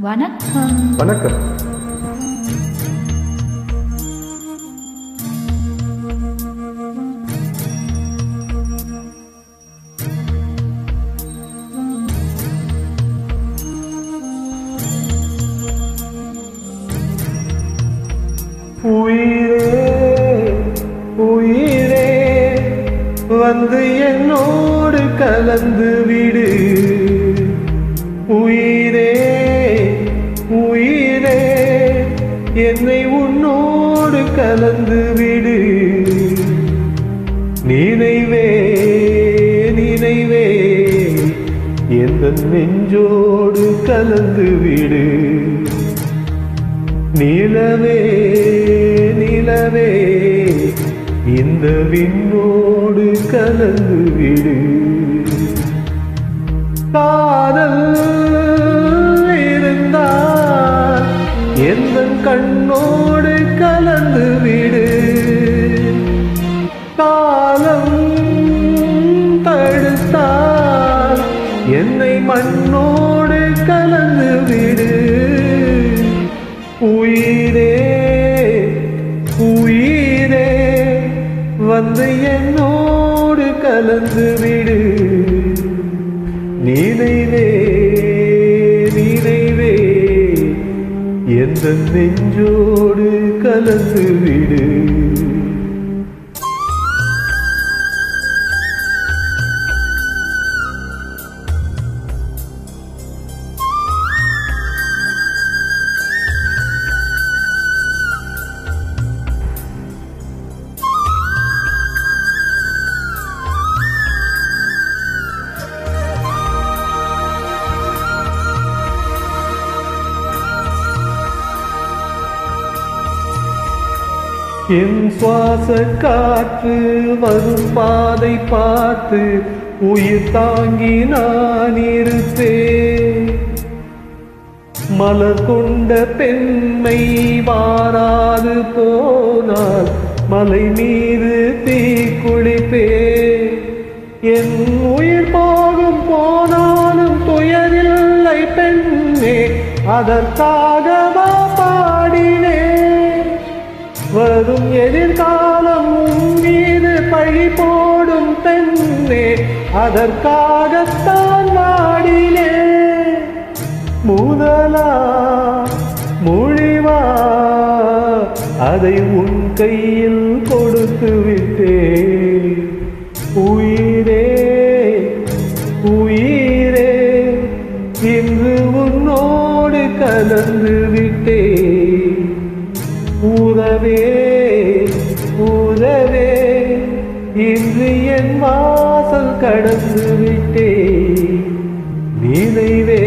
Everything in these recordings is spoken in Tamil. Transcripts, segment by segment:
வணக்கம். வணக்கம். உயிரே உயிரே வந்து என்னோடு கலந்து விடு. எந்த நெஞ்சோடு கலந்து விடு. நிலவே நிலவே இந்த விண்ணோடு கலந்து விடு. காதல் இருந்தால் எந்த கண்ணோடு கலந்து விடு. காலம் வந்து என்னோடு கலந்து விடு. நினைவே நினைவே எந்த நெஞ்சோடு கலந்து விடு. என் சுவாச காற்று வரும் பாதை பார்த்து உயிர் தாங்கி நான் இருப்பேன். மலர் கொண்ட பெண்மை வாராது போனால் மலை மீது தீ குளிப்பே என் உயிர் போகும் போனாலும் துயரில்லை பெண்ணே அதற்காக வரும் எதிர்காலம் மீது பழி போடும் பெண்ணே அதற்காகத்தான் வாடினே. முதலா மொழிவா அதை உன் கையில் கொடுத்து விட்டே உயிரே உயிரே இன்று உன்னோடு கலந்து கடந்து விட்டே நினைவே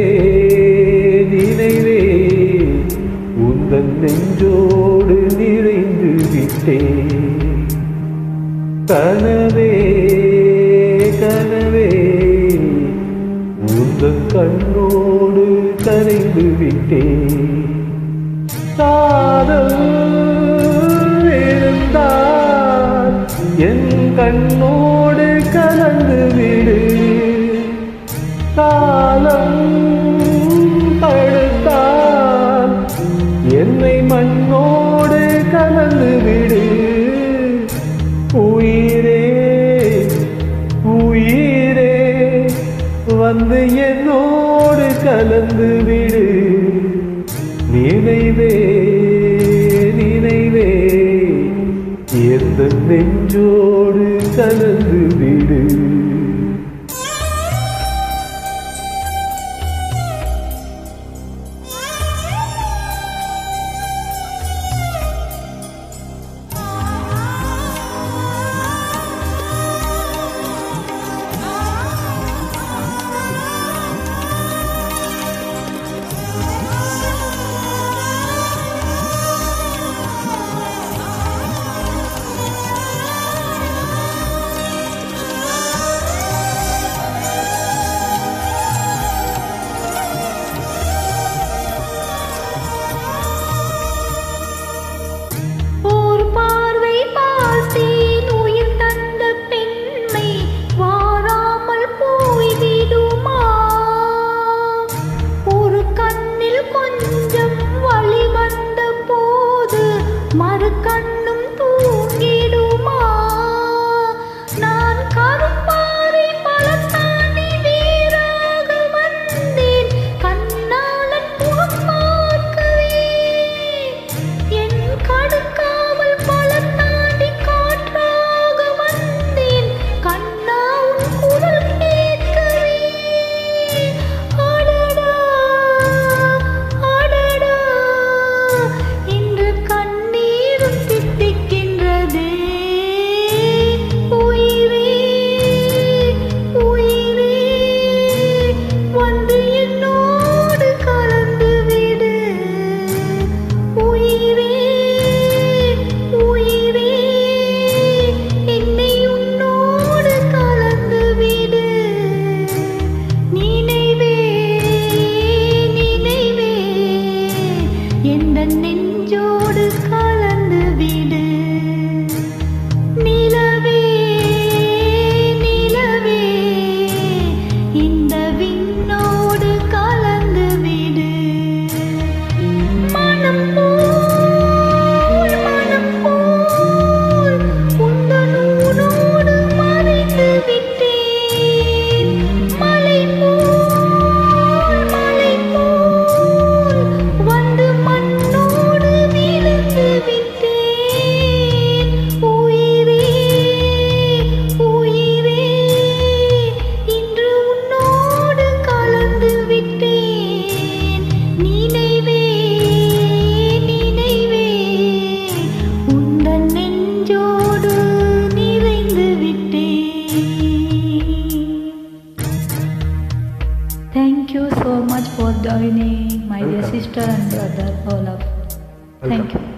நினைவே உந்தன் நெஞ்சோடு நிறைந்து விட்டே கனவே கனவே உந்தன் கண்ணோடு கரைந்து விட்டே காதல் இருந்தால் என் கண்ணோடு கடந்து விடு. காலம் நெஞ்சோடு கலந்து விடு. Thank you.